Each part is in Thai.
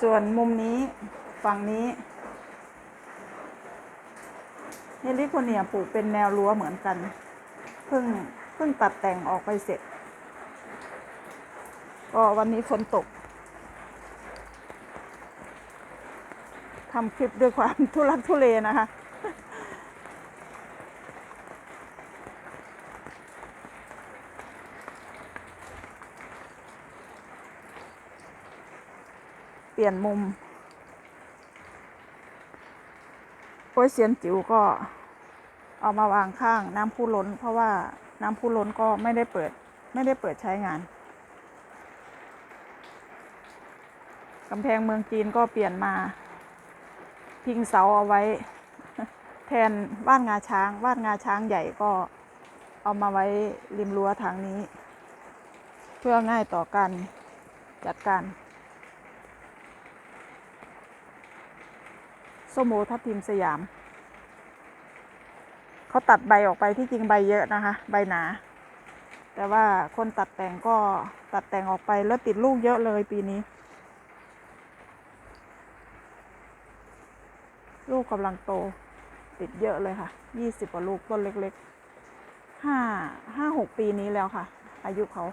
ส่วนมุมนี้ฝั่งนี้เฮลิโคเนียปลูกเป็นแนวรั้วเหมือนกัน เพิ่งเพิ่งตัดแต่งออกไปเสร็จ ก็วันนี้ฝนตกทำคลิปด้วยความทุลักทุเลนะคะ ปลี่ยนมุมโป้ยเซียนจิ๋วก็เอามาวางข้างน้ำพุล้น เพราะว่าน้ำพุล้นก็ไม่ได้เปิดไม่ได้เปิดใช้งานกำแพงเมืองจีนก็เปลี่ยนมา พิงเสาเอาไว้ แทนบ้านงาช้าง บ้านงาช้างใหญ่ก็เอามาไว้ริมรั้วทางนี้ เพื่อง่ายต่อการจัดการ ส้มโอทับทิมสยาม เขาตัดใบออกไปที่จริงใบเยอะนะคะ ใบหนา แต่ว่าคนตัดแต่งก็ตัดแต่งออกไปแล้วติดลูกเยอะเลยปีนี้ ลูกกำลังโต ติดเยอะเลยค่ะยี่สิบกว่าลูกต้นเล็กๆห้าห้าหกปีนี้แล้วค่ะ อายุเขา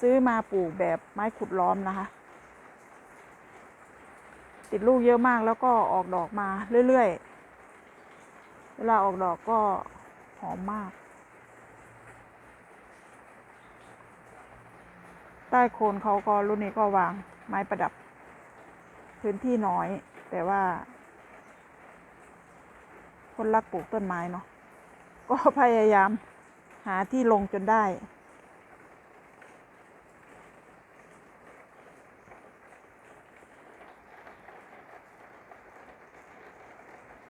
ซื้อมาปลูกแบบไม้ขุดล้อมนะคะ ติดลูกเยอะมากแล้วก็ออกดอกมาเรื่อยๆ เวลาออกดอกก็หอมมาก ใต้โคนเขาก็รุ่นนี้ก็วางไม้ประดับ พื้นที่น้อย แต่ว่า คนรักปลูกต้นไม้เนาะก็พยายามหาที่ลงจนได้